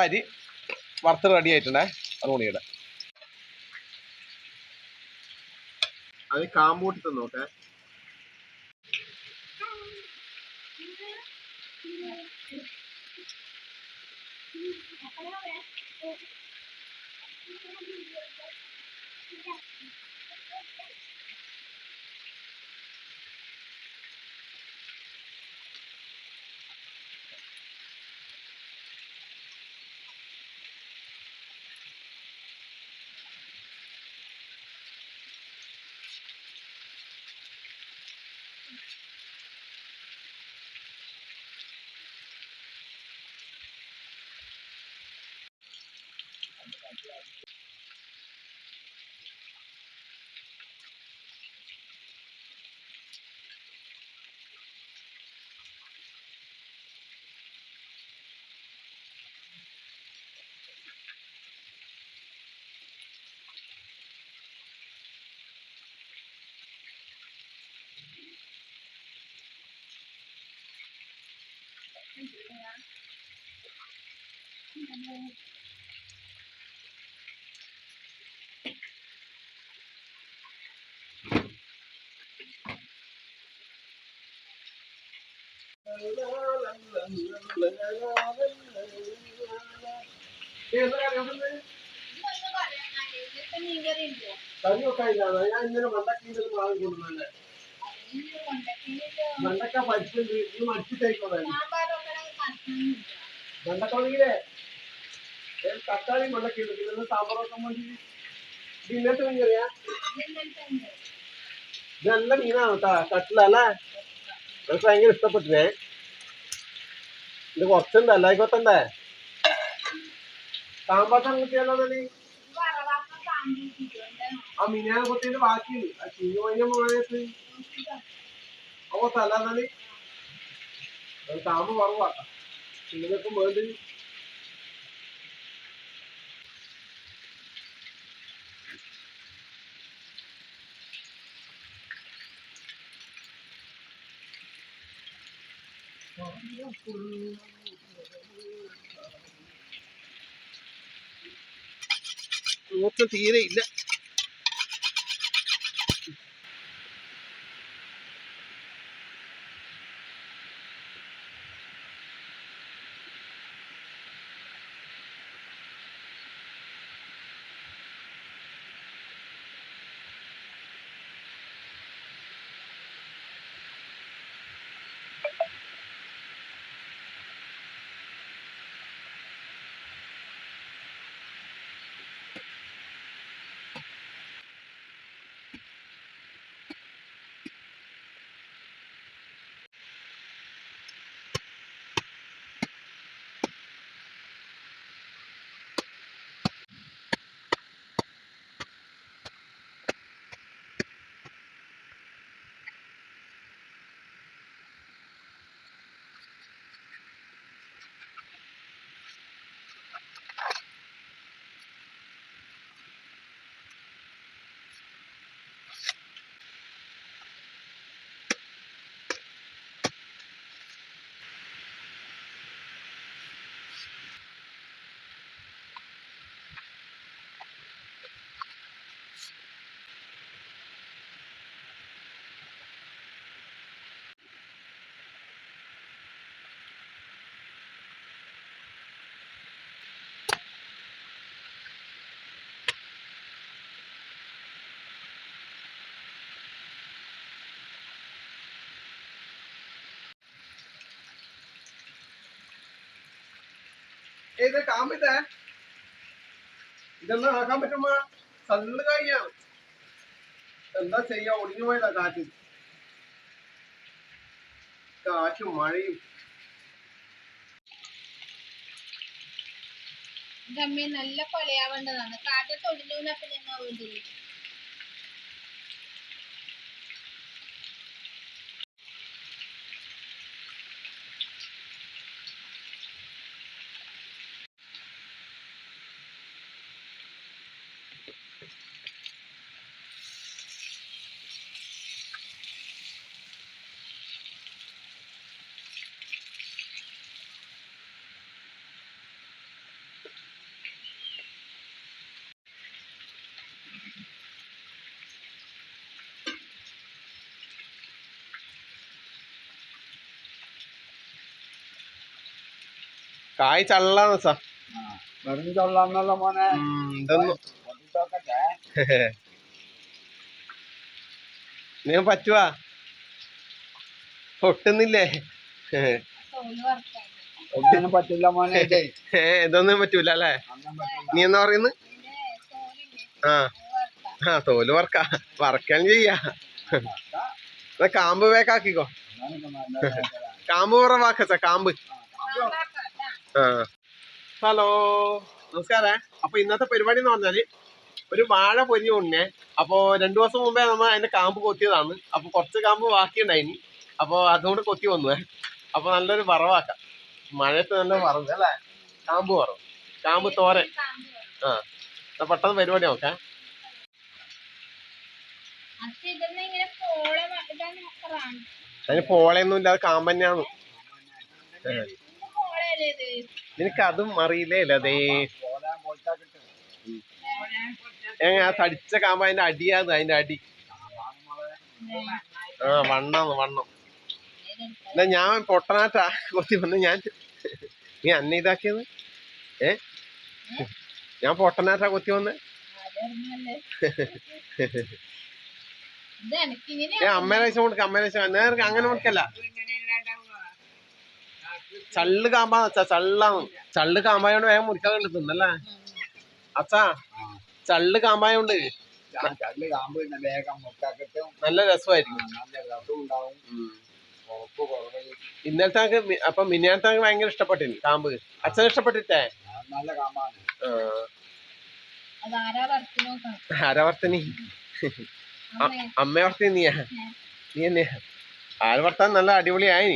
അരി വറുത്ത് റെഡി ആയിട്ടുണ്ടേ. റൂണിയുടെ അത് കാമ്പൂട്ടി തിന്നോട്ടെ. കറിയൊക്കെ ഇല്ലാതെ ഞാൻ ഇന്നലെ മണ്ടക്കീന്ന് കൊടുക്കുന്നല്ലേ തക്കാളി പിന്നെ സാമ്പാറൊക്കെ വേണ്ടി ഇന്നത്തെ മീൻ മീനാണ് കേട്ടാ കട്ടിലല്ലേ എനിക്ക് ഭയങ്കര ഇഷ്ടപ്പെട്ടില്ലേ ഇത് കുറച്ചുണ്ട് അല്ലായിക്കോത്തണ്ടേ സാമ്പാർ കുട്ടിയല്ലോ നീ ആ മിനിയാനെ ബാക്കിയുണ്ട് ആ ചീഞ്ഞ കഴിഞ്ഞ മുഴുവനത്ത് അപ്പൊ തല്ലാന്നാൽ സാമ്പ് കുറവാക്കാം നിങ്ങൾക്കും വേണ്ടി ഇല്ല ഇത് കാമ്പിട്ടേ ഇതൊന്നും ആക്കാൻ പറ്റുമ്പോ സല്ല് കഴിയാണ് എന്താ ചെയ്യാ? ഒടിഞ്ഞു പോയതാ കാറ്റ്. കാറ്റും മഴയും. നല്ല കൊലയാവേണ്ടതാണ് കാറ്റത്ത് ഒടിഞ്ഞു പിന്നെ എന്നാ വേണ്ടത് കായ് ചള്ളാന്ന് സാ. വെറും ചൊള്ളാന്നല്ല മോനെ. ഇതൊന്നും. പൊട്ടിച്ചോക്കട്ടെ നീ പറ്റുവാ? പൊട്ടുന്നില്ലേ? ഒന്നിനും പറ്റില്ല മോനെ ഏ, ഇതൊന്നും പറ്റൂല അല്ലേ? നീ എന്നാ പറയുന്നു? ആ. ആ തോൽ വർക്ക വറക്കാൻ ചെയ്യാ. കാമ്പ് വേക്കാക്കിക്കോ കാമ്പ് കുറവാക്കച്ച കാമ്പ് ഹലോ. നമസ്കാരേ. അപ്പൊ ഇന്നത്തെ പരിപാടി എന്ന് പറഞ്ഞാൽ ഒരു വാഴ പൊരിഞ്ഞു കൊണ്ടേ അപ്പൊ രണ്ടു ദിവസം മുമ്പേ നമ്മൾ അതിന്റെ കാമ്പ് കൊത്തിയതാണ്. അപ്പൊ കുറച്ച് കാമ്പ് ബാക്കിയുണ്ടായിനി. അപ്പൊ അതുകൊണ്ട് കൊത്തി വന്നുവേ അപ്പൊ നല്ലൊരു വറവാക്കാം. മഴയത്ത് നല്ല വറവ് അല്ലേ? കാമ്പ് വറവ്. കാമ്പ് തോരൻ. ആ. എന്നാ പെട്ടെന്ന് പരിപാടി നോക്കാം. അതിന് പോളയൊന്നും ഇല്ലാതെ കാമ്പ് തന്നെയാണ് നിനക്ക് അതും അറിയില്ലേ അതേ ആ തടിച്ച കാമ്പ അതിന്റെ അടിയാണ് അതിന്റെ അടി. ആ വണ്ണാന്ന് വണ്ണം. എന്നാ ഞാൻ പൊട്ടനാട്ടാ കൊത്തി വന്ന് ഞാൻ നീ അന്നെ ഇതാക്കിയത്? ഏ? ഞാൻ പൊട്ടനാട്ടാ കൊത്തി വന്ന്? ഏ അമ്മേനെ കൊടുക്ക അമ്മേനെ വെച്ച് നേർക്ക് അങ്ങനെ കൊടുക്കല്ല. ചള്ള് കാമ്പാന്ന് വെച്ചാ ചള്ളാന്ന്. ചള്ള് കാമ്പായോണ്ട് വേഗം മുറിക്കാൻ കിട്ടുന്നല്ലേ അച്ഛാ ചള്ള് കാമ്പായോണ്ട്. ചള്ളി കാമ്പ് വേഗം മുക്കാ നല്ല രസമായിരിക്കും. ഇന്നലത്തെ അപ്പൊ മിനിയാനത്തെ ആൾക്ക് ഭയങ്കര ഇഷ്ടപ്പെട്ടിന് കാമ്പ്. അച്ഛൻ ഇഷ്ടപ്പെട്ടിട്ടേ? ആരാവർത്തനി അമ്മേ. അമ്മ വർത്തി നീയാ. നീ എന്നെയാ ആരവർത്താൻ നല്ല അടിപൊളിയായി.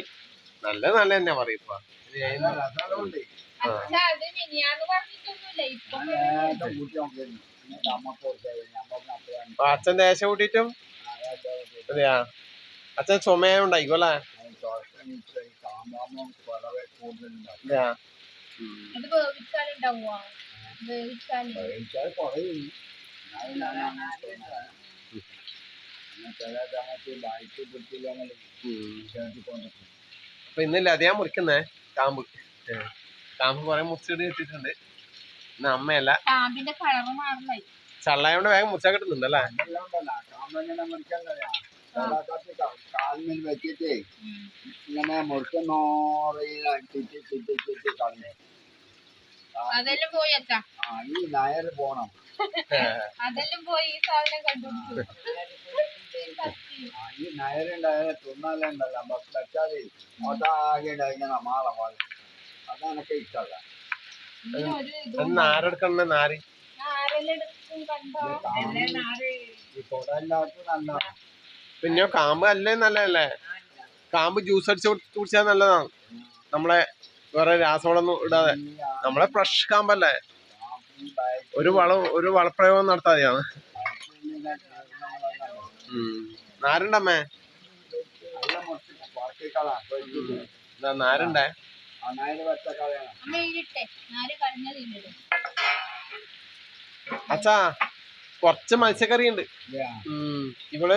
നല്ല നല്ല തന്നെ. അപ്പോഴാണ്. അച്ഛൻ ദേശം കൂട്ടിട്ടും അതെയാ? അച്ഛൻ കഴിച്ചാൽ കുറയും. ചില സമയത്ത് ബൈക്ക് പിടിച്ചില്ലെങ്കിൽ ചേർത്തിക്കൊണ്ട് അപ്പൊ ഇന്നില്ല അതേ മുറിക്കുന്നേ? കാമ്പ്. കാമ്പ് കുറെ മുറിച്ചിട്ട് കിട്ടിയിട്ടുണ്ട് ഇന്ന് അമ്മയല്ല. ചള്ളായോണ്ട് വേഗം മുറിച്ചാ കിട്ടുന്നുണ്ടല്ലേ? വെച്ചിട്ട് ഇങ്ങനെ കളഞ്ഞു അതെല്ലാം പോയി അച്ഛാ. ഈ നായർ പോണം അതെല്ലാം പോയി ഈ സാധനം കണ്ടുപിടിച്ചു. ഈ നയറുണ്ടായ തിന്നാലുണ്ടല്ലോ ബസ് മൊതാകെ ഇങ്ങനെ മാള പോലെ. അതെനക്ക് ഇഷ്ടമല്ല നാരെടുക്കണ നാര്. പിന്നെ കാമ്പ് അല്ലേ നല്ലതല്ലേ? കാമ്പ് ജ്യൂസ് അടിച്ച് കുടിച്ചാൽ നല്ലതാണ്. നമ്മളെ വേറെ രാസവളമൊന്നും ഇടാതെ. നമ്മളെ ഫ്രഷ് കാമ്പല്ലേ? ഒരു വളം ഒരു വളപ്രയോഗം നടത്താതെയാണ്. നാരുണ്ടമ്മേ? നാരണ്ടേ? അച്ഛാ കൊറച്ച് മത്സ്യക്കറി ഉണ്ട്? ഇവൾ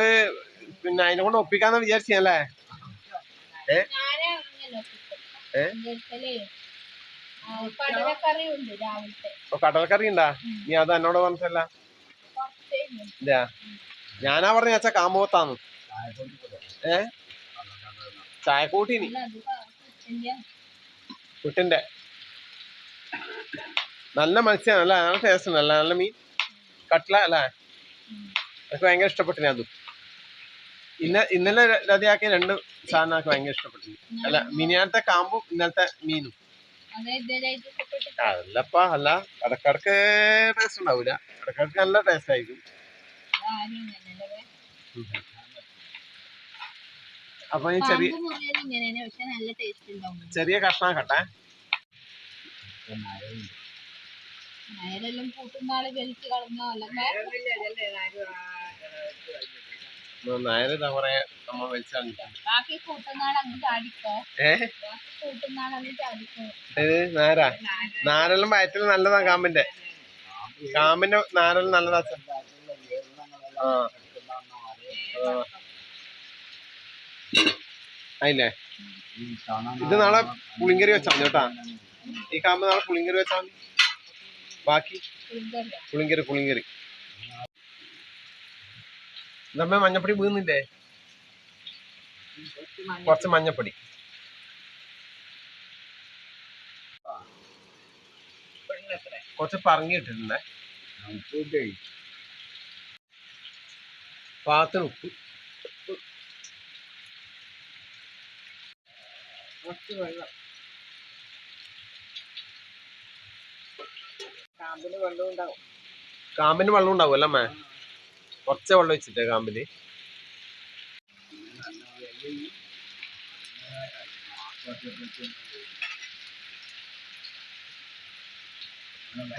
പിന്നെ അതിനെ കൊണ്ട് ഒപ്പിക്കാന്ന് വിചാരിച്ചല്ലേ ഏ? കടലക്കറി ഉണ്ട് നീ അത് എന്നോട് പറഞ്ഞല്ല ഞാനാ പറഞ്ഞ അച്ഛ കാമ്പോത്താന്ന് ഏ? ചായ കൂട്ടിനി കുട്ടിന്റെ നല്ല മത്സ്യമാണ് അല്ല? നല്ല ടേസ്റ്റ് ഉണ്ട് അല്ല നല്ല മീൻ. കട്ട്ല അല്ലേ. എനിക്ക് ഭയങ്കര ഇഷ്ടപ്പെട്ടിന് അതും ഇന്ന ഇന്നലെ രതിയാക്കിയ രണ്ട് സാധനം എനിക്ക് ഭയങ്കര ഇഷ്ടപ്പെട്ടു. അല്ല മിനിയാനത്തെ കാമ്പും ഇന്നലത്തെ മീനും. അല്ലപ്പാ ഇഷ്ടപ്പെട്ട് അല്ല. ഇടക്കിടക്ക് ടേസ്റ്റ് ഉണ്ടാവൂല. ഇടക്കിടക്ക് നല്ല ടേസ്റ്റ് ആയിരിക്കും. അപ്പൊ ഈ ചെറിയ ചെറിയ കഷ്ണം കട്ടെ കൊറേ നാരാ? നാരെല്ലാം വയറ്റിൽ നല്ലതാ കാമ്പിന്റെ. കാമ്പിന്റെ നാരെല്ലാം നല്ലതാ. അതില്ലേ ഇത് നാളെ പുളിങ്കറി വെച്ചാ മതി കേട്ടാ. ഈ കാമ്പ് നാളെ പുളിങ്കറി വെച്ചാൽ മതി. ബാക്കി പുളിങ്കറി പുളിങ്കറി. നമ്മ മഞ്ഞപ്പൊടി വീണില്ലേ? കുറച്ച് മഞ്ഞപ്പൊടി. കുറച്ച് പറങ്ങി പാത്തിന് ഉപ്പ്. കുറച്ച് വെള്ളം. കാമ്പിന് വെള്ളം ഉണ്ടാവും. കാമ്പിന് വെള്ളം ഉണ്ടാവും അല്ലേ അമ്മേ കുറച്ച് വെള്ളം വെച്ചിട്ടേ കാമ്പിന്.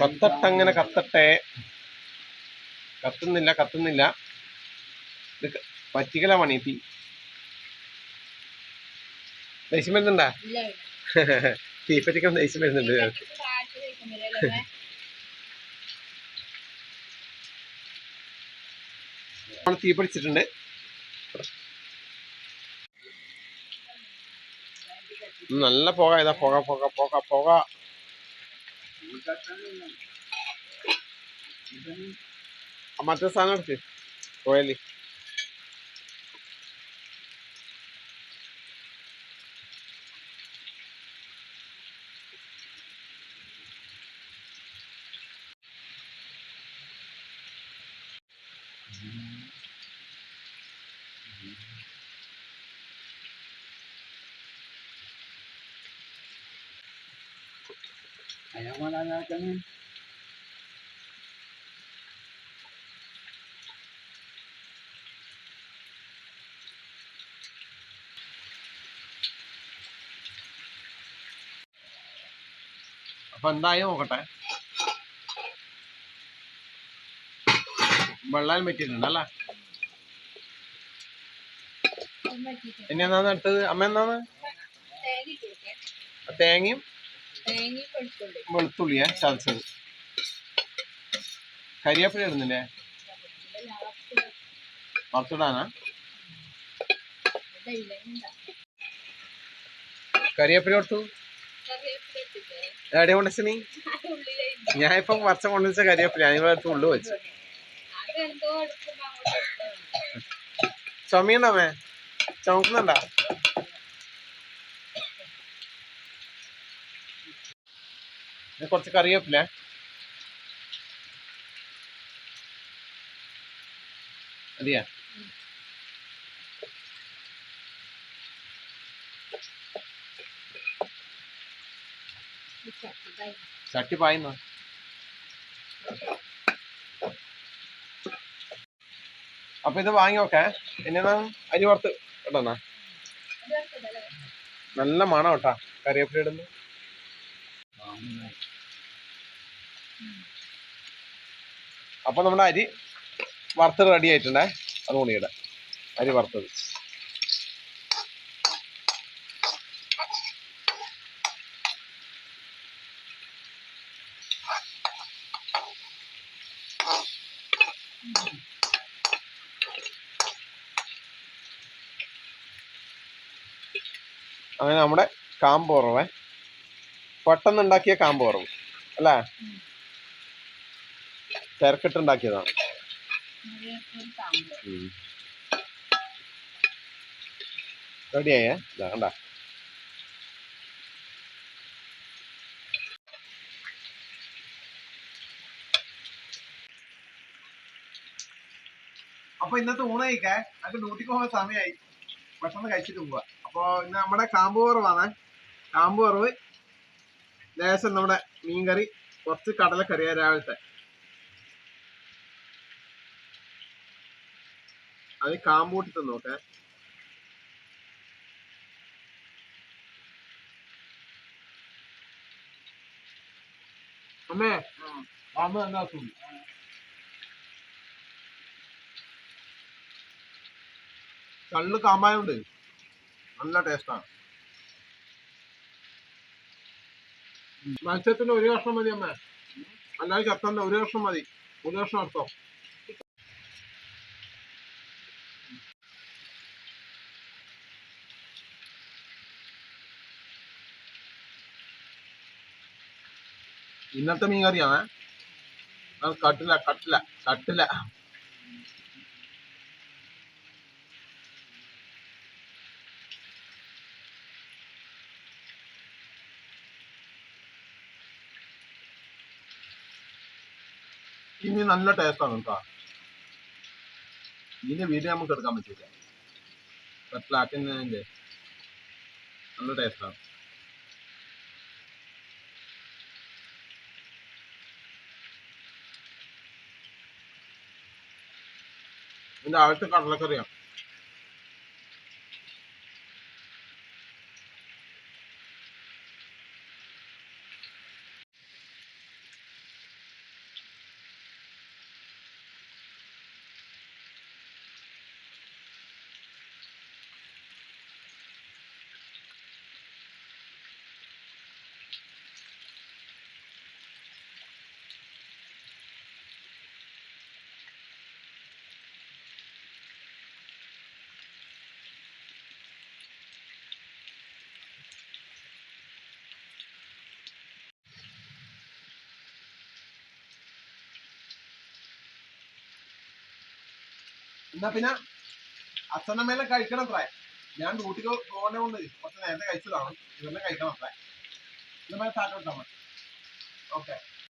കത്തട്ടങ്ങനെ കത്തട്ടെ. കത്തുന്നില്ല കത്തുന്നില്ല. ഇത് ക- പറ്റിക്കല പണി തീ ദേഷ്യം വരുന്നുണ്ടാ? തീപ്പറ്റിക്കാൻ ദേഷ്യം വരുന്നുണ്ട്. തീ പിടിച്ചിട്ടുണ്ട്. നല്ല പുക ഇതാ പുക പുക പുക പുക. മറ്റേ സാധനം എടുത്ത് കോയൽ yun. അപ്പൊ എന്തായി നോക്കട്ടെ വെള്ളാൽ പറ്റിയിട്ടുണ്ട് അല്ലേ. ഇനി എന്നാന്ന് അടുത്തത് അമ്മ എന്നാന്ന്. തേങ്ങയും വെളുത്തുള്ളിയെ ചതച്ചത്. കരിവേപ്പില ഇടുന്നില്ലേ? വറുത്തിടാനാ. കരിവേപ്പില കൊടുത്തു. എവിടെ കൊണ്ടുവച്ചി നീ? ഞാൻ ഇപ്പം വർഷം കൊണ്ടുവച്ച കരിവേപ്പില ഞാൻ ഇവിടെ ഉള്ളു വെച്ചു. ചുമയുണ്ടോ ചുമക്കുന്നുണ്ടാ? കുറച്ച് കറിവേപ്പില. മതിയാ. ചട്ടി പായുന്നു? അപ്പൊ ഇത് വാങ്ങി നോക്കേ എന്നാ അരി വറുത്ത് കേട്ടോ നല്ല മണം കേട്ടാ കറിവേപ്പില ഇടുന്നു. അപ്പൊ നമ്മുടെ അരി വറുത്തത് റെഡി ആയിട്ടുണ്ടേ? അത് ഉണിയുടെ അരി വറുത്തത്. അങ്ങനെ നമ്മുടെ കാമ്പ് കുറവേ പെട്ടെന്ന് ഉണ്ടാക്കിയ കാമ്പ് കുറവ് അല്ലേ? ഒരു റെഡിയായേ? കണ്ട. അപ്പൊ ഇന്നത്തെ ഊണ് കഴിക്കാൻ അത് ഡ്യൂട്ടിക്ക് പോകുന്ന സമയമായി ഭക്ഷണം കഴിച്ചിട്ട് പോവാ. അപ്പൊ ഇന്ന് നമ്മുടെ കാമ്പ് കുറവാണ് കാമ്പ് കുറവ് ലേശം നമ്മുടെ മീൻകറി കുറച്ച് കടലക്കറിയാ രാവിലത്തെ. അത് കാമ്പൂട്ടി തന്നോട്ടെ അമ്മേ. തിന്നു കള്ള് കാമ്പായുണ്ട് നല്ല ടേസ്റ്റാണ്. മത്സ്യത്തിന് ഒരു വർഷം മതി അമ്മേ. അല്ലാതെ ചത്തന്റെ ഒരു വർഷം മതി. ഒരു വർഷം അർത്ഥം ഇന്നത്തെ മീൻ കറിയാണ് കട്ടില കട്ടില കട്ടില. ഇനി നല്ല ടേസ്റ്റാണ് കേട്ടോ ഇതിന്റെ വീഡിയോ നമുക്ക് എടുക്കാൻ പറ്റില്ല കട്ടിലാക്കുന്നതിന്റെ നല്ല ടേസ്റ്റാണ് ഇതിന്റെ ആദ്യത്തെ കടലക്കറിയാണ് എന്നാ പിന്നെ അച്ഛനമ്മേലെ കഴിക്കണം അത്രേ ഞാൻ ഡ്യൂട്ടിക്ക് പോകണേ കൊണ്ട് കുറച്ച് നേരത്തെ കഴിച്ചതാണ് ഇവരുടെ കഴിക്കണം അത്രേ സ്റ്റാർട്ട് കൊടുത്താൽ മതി. ഓക്കെ